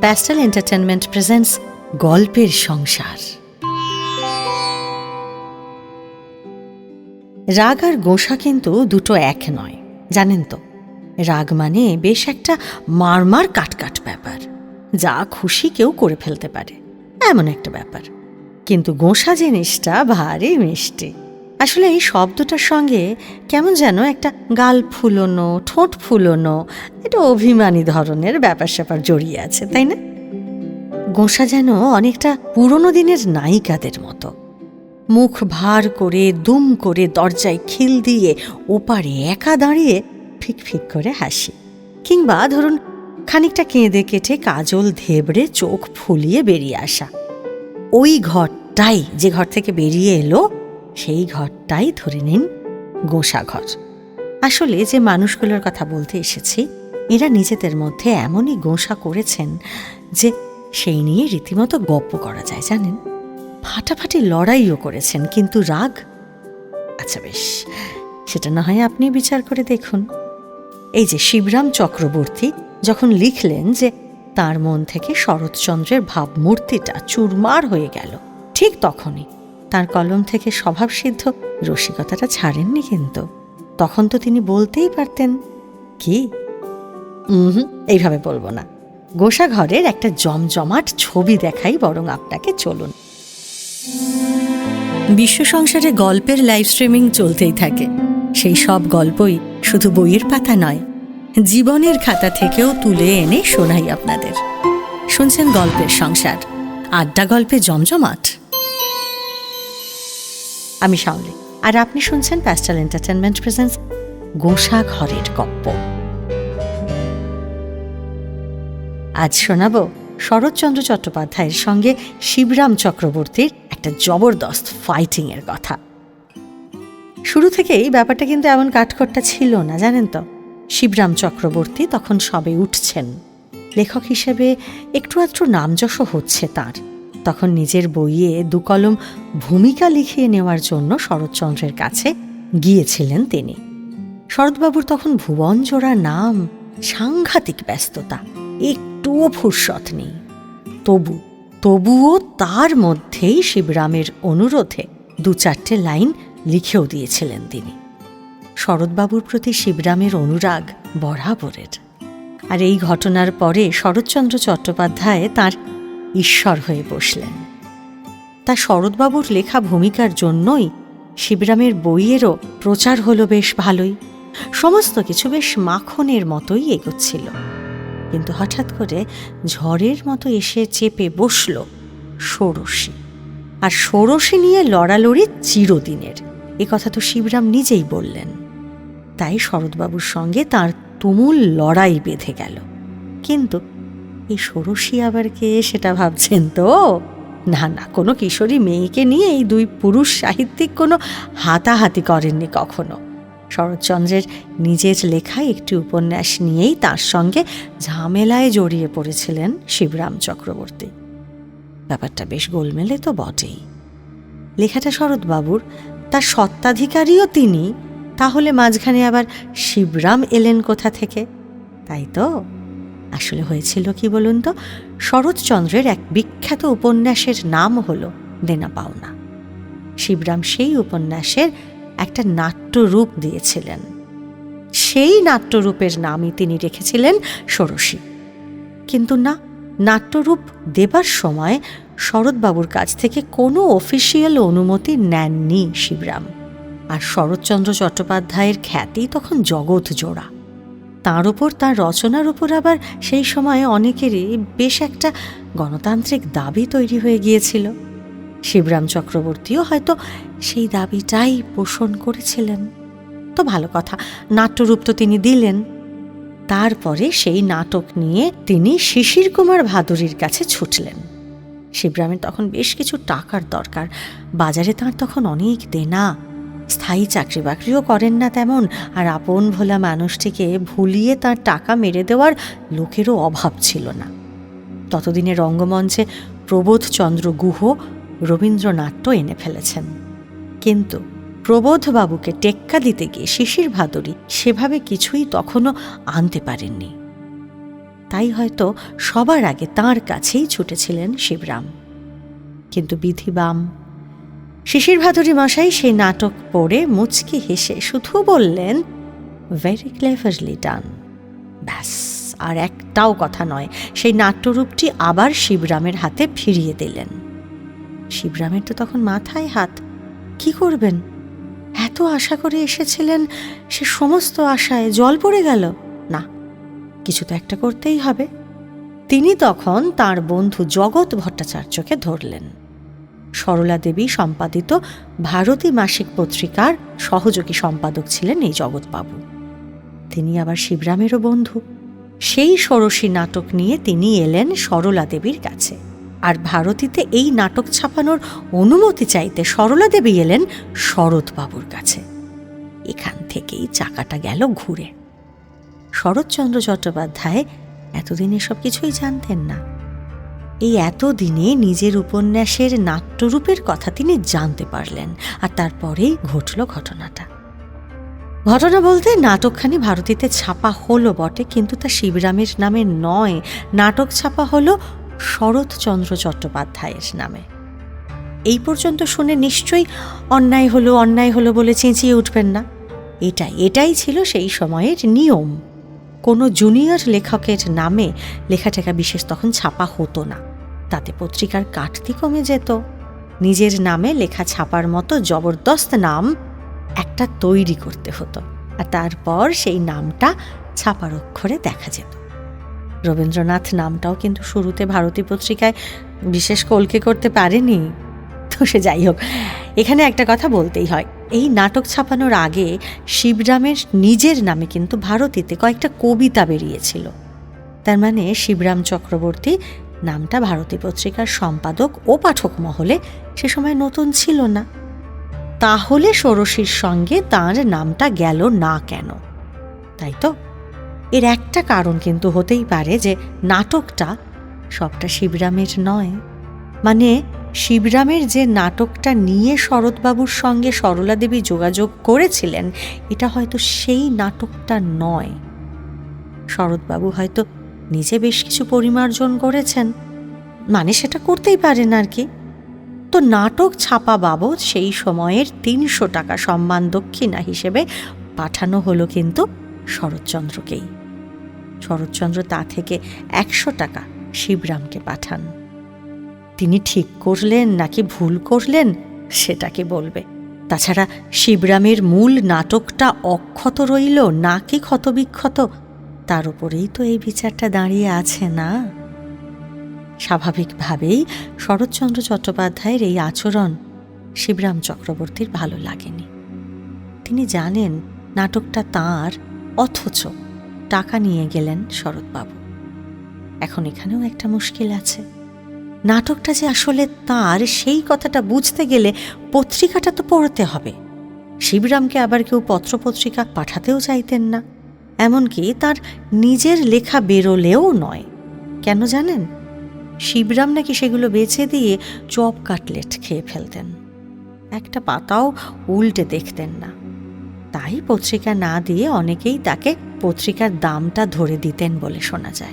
Pastel entertainment presents গল্পের সংসার। রাগ আর গোসা কিন্তু দুটো এক নয়, জানেন তো? রাগ মানে বেশ একটা মারমার কাটকাট ব্যাপার, যা খুশি কেউ করে ফেলতে পারে, এমন একটা ব্যাপার। কিন্তু গোসা জিনিসটা ভারী মিষ্টি। আসলে এই শব্দটার সঙ্গে কেমন যেন একটা গাল ফুলোনো, ঠোঁট ফুলোনো, এটা অভিমানী ধরনের ব্যাপার স্যাপার জড়িয়ে আছে, তাই না? গোসা যেন অনেকটা পুরনো দিনের নায়িকাদের মতো। মুখ ভার করে, দুম করে দরজায় খিল দিয়ে ওপারে একা দাঁড়িয়ে ফিক ফিক করে হাসি। কিংবা ধরুন, খানিকটা কেঁদে কেটে কাজল ধেবড়ে চোখ ফুলিয়ে বেরিয়ে আসা। ওই ঘরটাই যে ঘর থেকে বেরিয়ে এলো সেই ঘরটাই ধরে নিন গোসা ঘর আসলে যে মানুষগুলোর কথা বলতে এসেছি, এরা নিজেদের মধ্যে এমনই গোসা করেছেন যে সেই নিয়ে রীতিমতো গপ্প করা যায়, জানেন? ফাটাফাটি লড়াইও করেছেন, কিন্তু রাগ? আচ্ছা বেশ, সেটা না হয় আপনি বিচার করে দেখুন। এই যে শিবরাম চক্রবর্তী যখন লিখলেন যে তার মন থেকে শরৎচন্দ্রের ভাবমূর্তিটা চুরমার হয়ে গেল, ঠিক তখনই তার কলম থেকে স্বভাবসিদ্ধ রসিকতাটা ছাড়েননি কিন্তু। তখন তো তিনি বলতেই পারতেন, কি? হুম, এইভাবে বলব না। গোসা ঘরের একটা জমজমাট ছবি দেখাই বরং আপনাকে চলুন। বিশ্ব সংসারে গল্পের লাইভ স্ট্রিমিং চলতেই থাকে। সেই সব গল্পই শুধু বইয়ের পাতা নয়, জীবনের খাতা থেকেও তুলে এনে শোনাই আপনাদের। শুনছেন গল্পের সংসার, আড্ডা গল্পে জমজমাট। আমি শাওলি। আর আপনি শুনছেন প্যাস্টাল এন্টারটেনমেন্ট প্রেজেন্স গোসা ঘরের গপ্প। আজ শোনাব শরৎচন্দ্র চট্টোপাধ্যায়ের সঙ্গে শিবরাম চক্রবর্তীর একটা জবরদস্ত ফাইটিংয়ের কথা। শুরু থেকেই ব্যাপারটা কিন্তু এমন কাঠখট্টা ছিল না, জানেন তো? শিবরাম চক্রবর্তী তখন সবে উঠছেন। লেখক হিসেবে একটু আধটু নামযশ হচ্ছে তার। তখন নিজের বইয়ে দু কলম ভূমিকা লিখিয়ে নেওয়ার জন্য শরৎচন্দ্রের কাছে গিয়েছিলেন তিনি। শরৎবাবুর তখন ভুবনজোড়া নাম, সাংঘাতিক ব্যস্ততা, একটুও ফুরসত নেই। তবু, তবুও তার মধ্যেই শিবরামের অনুরোধে দু চারটে লাইন লিখেও দিয়েছিলেন তিনি। শরৎবাবুর প্রতি শিবরামের অনুরাগ বরাবরের। আর এই ঘটনার পরে শরৎচন্দ্র চট্টোপাধ্যায় তার ঈশ্বর হয়ে বসলেন। তা শরৎবাবুর লেখা ভূমিকার জন্যই শিবরামের বইয়েরও প্রচার হলো বেশ ভালোই। সমস্ত কিছু বেশ মাখনের মতোই এগোচ্ছিল। কিন্তু হঠাৎ করে ঝড়ের মতো এসে চেপে বসল ষোড়শী। আর ষোড়শী নিয়ে লড়ালড়ি চিরদিনের। এ কথা তো শিবরাম নিজেই বললেন। তাই শরৎবাবুর সঙ্গে তার তুমুল লড়াই বেঁধে গেল। কিন্তু এই ষোড়শী আবার কে সেটা ভাবছেন তো? না না, কোনো কিশোরী মেয়েকে নিয়ে এই দুই পুরুষ সাহিত্যিক কোনো হাতাহাতি করেননি কখনো। শরৎচন্দ্রের নিজের লেখায় একটি উপন্যাস নিয়েই তার সঙ্গে ঝামেলায় জড়িয়ে পড়েছিলেন শিবরাম চক্রবর্তী। ব্যাপারটা বেশ গোলমেলে তো বটেই। লেখাটা শরৎবাবুর, তার সত্ত্বাধিকারীও তিনি, তাহলে মাঝখানে আবার শিবরাম এলেন কোথা থেকে? তাই তো? আসলে হয়েছিল কি বলুন তো? শরৎচন্দ্রের এক বিখ্যাত উপন্যাসের নাম হল দেনা পাওনা শিবরাম সেই উপন্যাসের একটা নাট্যরূপ দিয়েছিলেন। সেই নাট্যরূপের নামই তিনি রেখেছিলেন ষোড়শী। কিন্তু না, নাট্যরূপ দেবার সময় শরৎবাবুর কাছ থেকে কোনো অফিসিয়াল অনুমতি নেননি শিবরাম। আর শরৎচন্দ্র চট্টোপাধ্যায়ের খ্যাতি তখন জগৎ জোড়া তার ওপর তার রচনার উপর আবার সেই সময় অনেকেরই বেশ একটা গণতান্ত্রিক দাবি তৈরি হয়ে গিয়েছিল। শিবরাম চক্রবর্তীও হয়তো সেই দাবিটাই পোষণ করেছিলেন। তো ভালো কথা, নাট্যরূপ তো তিনি দিলেন। তারপরে সেই নাটক নিয়ে তিনি শিশির কুমার ভাদুরীর কাছে ছুটলেন। শিবরামের তখন বেশ কিছু টাকার দরকার, বাজারে তার তখন অনেক দেনা। স্থায়ী চাকরি বাকরিও করেন না তেমন, আর আপন ভোলা মানুষটিকে ভুলিয়ে তার টাকা মেরে দেওয়ার লোকেরও অভাব ছিল না। ততদিনে রঙ্গমঞ্চে প্রবোধচন্দ্র গুহ রবীন্দ্রনাট্য এনে ফেলেছেন। কিন্তু প্রবোধবাবুকে টেক্কা দিতে গিয়ে শিশির ভাদুরী সেভাবে কিছুই তখনও আনতে পারেননি। তাই হয়তো সবার আগে তার কাছেই ছুটেছিলেন শিবরাম। কিন্তু বিধিবাম শিশির ভাদুরী মশাই সেই নাটক পড়ে মুচকি হেসে শুধু বললেন ভেরি ক্লেভারলি ডান ব্যাস, আর একটাও কথা নয়, সেই নাট্যরূপটি আবার শিবরামের হাতে ফিরিয়ে দিলেন। শিবরামের তো তখন মাথায় হাত, কি করবেন? এত আশা করে এসেছিলেন, সে সমস্ত আশায় জল পড়ে গেল। না, কিছু তো একটা করতেই হবে। তিনি তখন তার বন্ধু জগৎ ভট্টাচার্যকে ধরলেন। সরলা দেবী সম্পাদিত ভারতী মাসিক পত্রিকার সহযোগী সম্পাদক ছিলেন এই জগৎবাবু। তিনি আবার শিবরামেরও বন্ধু। সেই ষোড়শী নাটক নিয়ে তিনি এলেন সরলা দেবীর কাছে। আর ভারতীতে এই নাটক ছাপানোর অনুমতি চাইতে সরলা দেবী এলেন শরৎবাবুর কাছে। এখান থেকেই চাকাটা গেল ঘুরে। শরৎচন্দ্র চট্টোপাধ্যায় এতদিন এসব কিছুই জানতেন না। এই এতদিনে নিজের উপন্যাসের নাট্যরূপের কথা তিনি জানতে পারলেন আর তারপরেই ঘটল ঘটনাটা। ঘটনা বলতে নাটকখানি ভারতীতে ছাপা হলো বটে, কিন্তু তা শিবরামের নামে নয়। নাটক ছাপা হলো শরৎচন্দ্র চট্টোপাধ্যায়ের নামে। এই পর্যন্ত শুনে নিশ্চয়ই অন্যায় হলো অন্যায় হলো বলে চেঁচিয়ে উঠবেন না। এটাই এটাই ছিল সেই সময়ের নিয়ম। কোনো জুনিয়র লেখকের নামে লেখাটেখা বিশেষ তখন ছাপা হতো না। তাতে পত্রিকার কাটতি কমে যেত। নিজের নামে লেখা ছাপার মতো জবরদস্ত নাম একটা তৈরি করতে হতো আর তারপর সেই নামটা ছাপার অক্ষরে দেখা যেত। রবীন্দ্রনাথ নামটাও কিন্তু শুরুতে ভারতী পত্রিকায় বিশেষ কলকে করতে পারেনি। তো সে যাই হোক। এখানে একটা কথা বলতেই হয়। এই নাটক ছাপানোর আগে শিবরামের নিজের নামে কিন্তু ভারতীতে কয়েকটা কবিতা বেরিয়েছিল। তার মানে শিবরাম চক্রবর্তী নামটা ভারতী পত্রিকার সম্পাদক ও পাঠক মহলে সে সময় নতুন ছিল না। তাহলে ষোড়শীর সঙ্গে তার নামটা গেল না কেন? তাই তো? এর একটা কারণ কিন্তু হতেই পারে যে নাটকটা সবটা শিবরামের নয়। মানে শিবরামের যে নাটকটা নিয়ে শরৎবাবুর সঙ্গে সরলা দেবী যোগাযোগ করেছিলেন, এটা হয়তো সেই নাটকটা নয়। শরৎবাবু হয়তো নিজে বেশ কিছু পরিমার্জন করেছেন। মানে সেটা করতেই পারেন আর কি। তো নাটক ছাপা বাবদ সেই সময়ের তিনশো টাকা সম্মান দক্ষিণা হিসেবে পাঠানো হলো কিন্তু শরৎচন্দ্রকেই। শরৎচন্দ্র তা থেকে একশো টাকা শিবরামকে পাঠান। তিনি ঠিক করলেন নাকি ভুল করলেন সেটাকে বলবে। তাছাড়া শিবরামের মূল নাটকটা অক্ষত রইল নাকি ক্ষতবিক্ষত, তার উপরেই তো এই বিচারটা দাঁড়িয়ে আছে না? স্বাভাবিকভাবেই শরৎচন্দ্র চট্টোপাধ্যায়ের এই আচরণ শিবরাম চক্রবর্তীর ভালো লাগেনি। তিনি জানেন নাটকটা তাঁর, অথচ টাকা নিয়ে গেলেন শরৎবাবু। এখন এখানেও একটা মুশকিল আছে। নাটকটা যে আসলে তার, সেই কথাটা বুঝতে গেলে পত্রিকাটা তো পড়তে হবে। শিবরামকে আবার কেউ পত্রপত্রিকা পাঠাতেও চাইতেন না। এমনকি তার নিজের লেখা বেরোলেও নয়। কেন জানেন? শিবরাম নাকি সেগুলো বেছে দিয়ে চপ কাটলেট খেয়ে ফেলতেন। একটা পাতাও উল্টে দেখতেন না। তাই পত্রিকা না দিয়ে অনেকেই তাকে পত্রিকার দামটা ধরে দিতেন বলে শোনা যায়।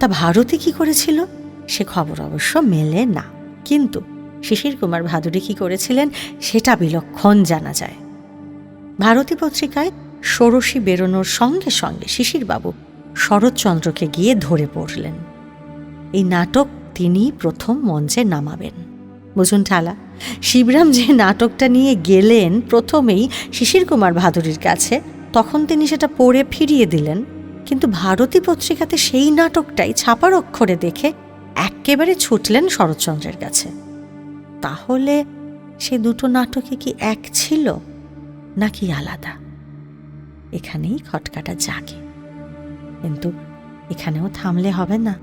তা ভারতী কি করেছিল? সে খবর অবশ্য মেলে না। কিন্তু শিশির কুমার ভাদুরী কি করেছিলেন সেটা বিলক্ষণ জানা যায়। ভারতী পত্রিকায় ষোড়শী বেরোনোর সঙ্গে সঙ্গে শিশিরবাবু শরৎচন্দ্রকে গিয়ে ধরে পড়লেন। এই নাটক তিনি প্রথম মঞ্চে নামাবেন। বুঝুন ঠালা, শিবরাম যে নাটকটা নিয়ে গেলেন প্রথমেই শিশির কুমার ভাদুরীর কাছে, তখন তিনি সেটা পড়ে ফিরিয়ে দিলেন। কিন্তু ভারতী পত্রিকাতে সেই নাটকটাই ছাপার অক্ষরে দেখে একেবারে ছুটলেন শরৎচন্দ্রের কাছে। তাহলে সে দুটো নাটকে কি এক ছিল, নাকি আলাদা? এখানেই খটকাটা জাগে। কিন্তু এখানেও থামলে হবে না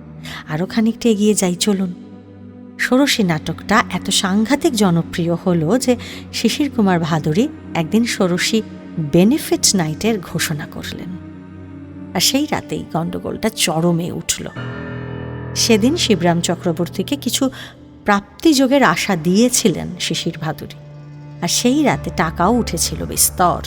আরও খানিকটা এগিয়ে যাই, চলুন। ষোড়শী নাটকটা এত সাংঘাতিক জনপ্রিয় হলো যে শিশির কুমার ভাদুরী একদিন ষোড়শী বেনিফিট নাইটের ঘোষণা করলেন। আর সেই রাতেই গণ্ডগোলটা চরমে উঠল। সেদিন শিবরাম চক্রবর্তীকে কিছু প্রাপ্তিযোগের আশা দিয়েছিলেন শিশির ভাদুরী। আর সেই রাতে টাকাও উঠেছিল বিস্তর।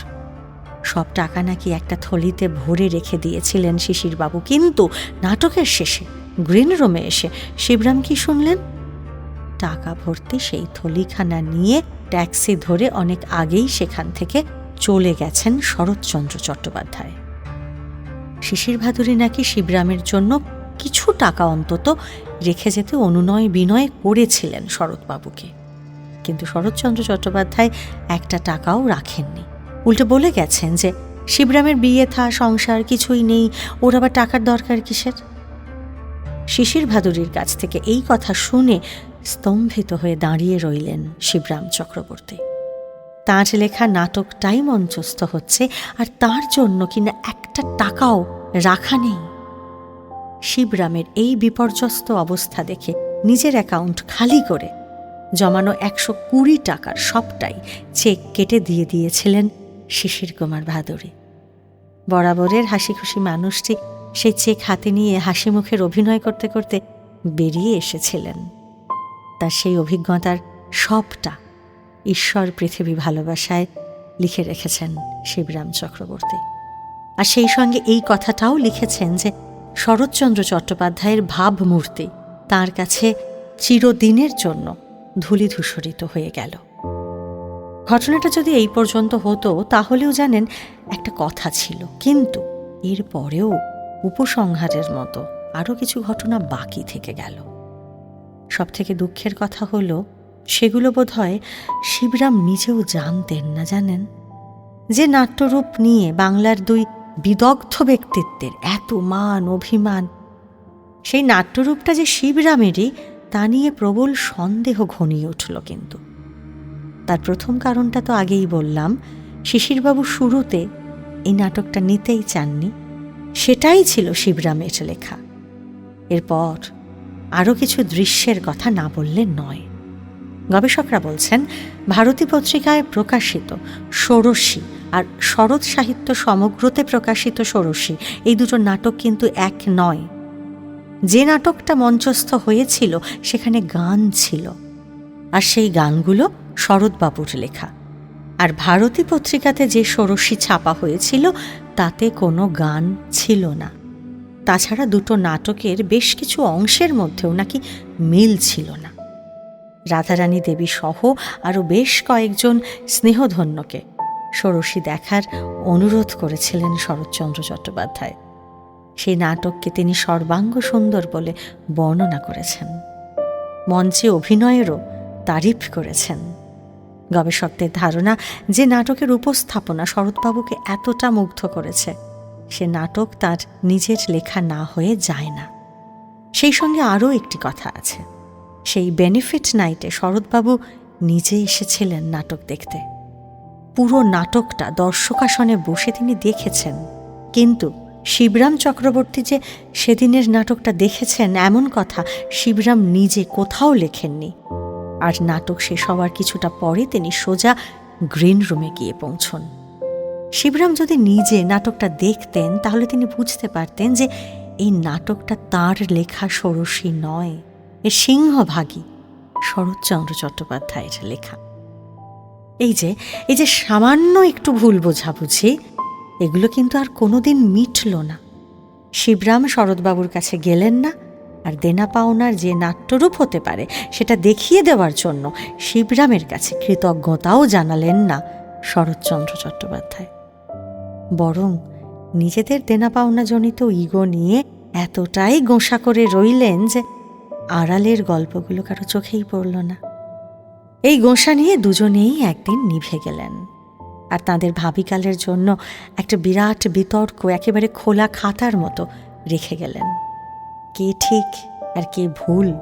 সব টাকা নাকি একটা থলিতে ভরে রেখে দিয়েছিলেন শিশিরবাবু। কিন্তু নাটকের শেষে, গ্রিন রুমে এসে শিবরাম কি শুনলেন? টাকা ভর্তি সেই থলিখানা নিয়ে ট্যাক্সি ধরে অনেক আগেই সেখান থেকে চলে গেছেন শরৎচন্দ্র চট্টোপাধ্যায়। শিশির ভাদুরী নাকি শিবরামের জন্য কিছু টাকা অন্তত রেখে যেতে অনুনয় বিনয় করেছিলেন শরৎবাবুকে। কিন্তু শরৎচন্দ্র চট্টোপাধ্যায় একটা টাকাও রাখেননি। উল্টে বলে গেছেন যে, শিবরামের বিয়ে থা, সংসার কিছুই নেই, ওর আবার টাকার দরকার কিসের? শিশির ভাদুরীর কাছ থেকে এই কথা শুনে স্তম্ভিত হয়ে দাঁড়িয়ে রইলেন শিবরাম চক্রবর্তী। তাঁর লেখা নাটকটাই মঞ্চস্থ হচ্ছে, আর তার জন্য কিনা একটা টাকাও রাখা নেই। শিবরামের এই বিপর্যস্ত অবস্থা দেখে নিজের অ্যাকাউন্ট খালি করে জমানো একশো কুড়ি টাকার সবটাই চেক কেটে দিয়ে দিয়েছিলেন শিশির কুমার ভাদুরী। বরাবরের হাসি খুশি মানুষটি সেই চেক হাতে নিয়ে হাসি মুখের অভিনয় করতে করতে বেরিয়ে এসেছিলেন। তার সেই অভিজ্ঞতার সবটা ঈশ্বর পৃথিবী ভালোবাসায় লিখে রেখেছেন শিবরাম চক্রবর্তী। আর সেই সঙ্গে এই কথাটাও লিখেছেন যে শরৎচন্দ্র চট্টোপাধ্যায়ের ভাবমূর্তি তার কাছে চিরদিনের জন্য ধূলিধূসরিত হয়ে গেল। ঘটনাটা যদি এই পর্যন্ত হতো, তাহলেও জানেন, একটা কথা ছিল। কিন্তু এর পরেও উপসংহারের মতো আরও কিছু ঘটনা বাকি থেকে গেল। সব থেকে দুঃখের কথা হলো, সেগুলো বোধ হয় শিবরাম নিজেও জানতেন না, জানেন? যে নাট্যরূপ নিয়ে বাংলার দুই বিদগ্ধ ব্যক্তিত্বের এত মান, অভিমান। সেই নাট্যরূপটা যে শিবরামেরই, তা নিয়ে প্রবল সন্দেহ ঘনিয়ে উঠল কিন্তু। তার প্রথম কারণটা তো আগেই বললাম, শিশিরবাবু শুরুতে এই নাটকটা নিতেই চাননি। সেটাই ছিল শিবরামের লেখা। এরপর আরও কিছু দৃশ্যের কথা না বললে নয়। গবেষকরা বলছেন, ভারতী পত্রিকায় প্রকাশিত ষোড়শী আর শরৎ সাহিত্য সমগ্রতে প্রকাশিত ষোড়শী। এই দুটো নাটক কিন্তু এক নয়। যে নাটকটা মঞ্চস্থ হয়েছিল, সেখানে গান ছিল। আর সেই গানগুলো শরৎবাবুর লেখা। আর ভারতী পত্রিকাতে যে ষোড়শী ছাপা হয়েছিল, তাতে কোনো গান ছিল না। তাছাড়া দুটো নাটকের বেশ কিছু অংশের মধ্যেও নাকি মিল ছিল না। রাধারানী দেবী সহ আরও বেশ কয়েকজন স্নেহধন্যকে ষোড়শী দেখার অনুরোধ করেছিলেন শরৎচন্দ্র চট্টোপাধ্যায়। সেই নাটককে তিনি সর্বাঙ্গ সুন্দর বলে বর্ণনা করেছেন। মঞ্চে অভিনয়েরও তারিফ করেছেন। গবেষকদের ধারণা যে নাটকের উপস্থাপনা শরৎবাবুকে এতটা মুগ্ধ করেছে, সে নাটক তার নিজের লেখা না হয়ে যায় না। সেই সঙ্গে আরও একটি কথা আছে। সেই বেনিফিট নাইটে শরৎবাবু নিজে এসেছিলেন নাটক দেখতে। পুরো নাটকটা দর্শকাসনে বসে তিনি দেখেছেন। কিন্তু শিবরাম চক্রবর্তী যে সেদিনের নাটকটা দেখেছেন, এমন কথা শিবরাম নিজে কোথাও লেখেননি। আর নাটক শেষ হওয়ার কিছুটা পরে তিনি সোজা গ্রিন রুমে গিয়ে পৌঁছন। শিবরাম যদি নিজে নাটকটা দেখতেন, তাহলে তিনি বুঝতে পারতেন যে এই নাটকটা তার লেখা ষোড়শী নয়, এ সিংহভাগী শরৎচন্দ্র চট্টোপাধ্যায়ের লেখা। এই যে এই যে সামান্য একটু ভুল বোঝাবুঝি, এগুলো কিন্তু আর কোনোদিন মিটল না। শিবরাম শরৎবাবুর কাছে গেলেন না, আর দেনা পাওনার যে নাট্যরূপ হতে পারে, সেটা দেখিয়ে দেওয়ার জন্য শিবরামের কাছে কৃতজ্ঞতাও জানালেন না শরৎচন্দ্র চট্টোপাধ্যায়। বরং নিজেদের দেনা পাওনা জনিত ইগো নিয়ে এতটাই গোঁসা করে রইলেন যে আড়ালের গল্পগুলো কারও চোখেই পড়ল না। এই গোঁসা নিয়ে দুজনেই একদিন নিভে গেলেন। আর তাদের ভাবিকালের জন্য একটা বিরাট বিতর্ক একেবারে খোলা খাতার মতো রেখে গেলেন। কে ঠিক আর কে ভুল,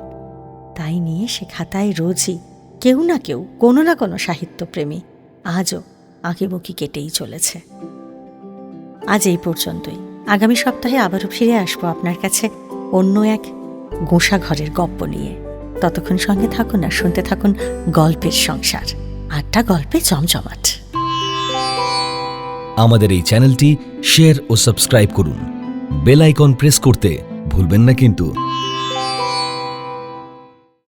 তাই নিয়ে সে খাতায় রোজই কেউ না কেউ, কোনো না কোনো সাহিত্যপ্রেমী আজও আঁকিবুকি কেটেই চলেছে। আজ এই পর্যন্তই। আগামী সপ্তাহে আবারও ফিরে আসব আপনার কাছে অন্য এক গোঁসা ঘরের গপ্প নিয়ে। ততক্ষণ সঙ্গে থাকুন আর শুনতে থাকুন গল্পের সংসার। আটটা গল্পে জমজমাট। আমাদের এই চ্যানেলটি শেয়ার ও সাবস্ক্রাইব করুন। বেল আইকন প্রেস করতে ভুলবেন না কিন্তু।